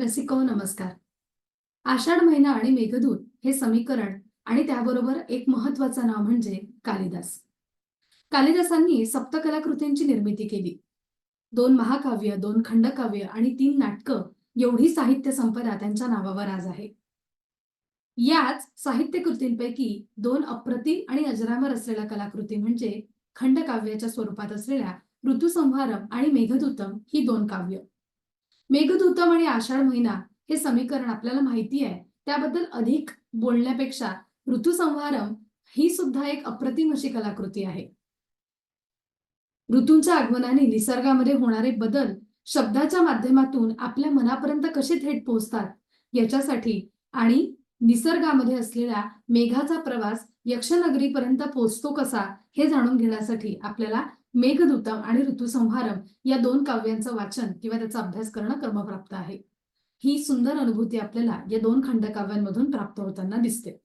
रसिको नमस्कार. आषाढ महिना आणि मेघदूत हे समीकरण आणि त्याबरोबर एक महत्वाचं नाव म्हणजे कालिदास. कालिदासांनी सप्तकलाकृतींची निर्मिती केली. दोन महाकाव्य दोन खंडकाव्य आणि तीन नाटकं एवढी साहित्य संपदा त्यांच्या नावावर आज आहे. याच साहित्य कृतींपैकी दोन अप्रतिम आणि अजरामर असलेल्या कलाकृती म्हणजे खंडकाव्याच्या स्वरूपात असलेल्या ऋतुसंहारम आणि मेघदूतम ही दोन काव्य. मेघदूतम आणि आषाढ महिना हे समीकरण आपल्याला माहिती आहे. त्याबद्दल अधिक बोलण्यापेक्षा ऋतुसंहारम ही सुद्धा एक अप्रतिम अशी कलाकृती आहे. ऋतूंच्या आगमनाने निसर्गामध्ये होणारे बदल शब्दाच्या माध्यमातून आपल्या मनापर्यंत कसे थेट पोहोचतात याच्यासाठी आणि निसर्गामध्ये असलेला मेघाचा प्रवास यक्षनगरीपर्यंत पोहोचतो कसा हे जाणून घेण्यासाठी आपल्याला मेघदूतम आणि ऋतुसंहारम या दोन काव्यांचं वाचन किंवा त्याचा अभ्यास करणं क्रमप्राप्त आहे. ही सुंदर अनुभूती आपल्याला या दोन खंडकाव्यांमधून प्राप्त होताना दिसते.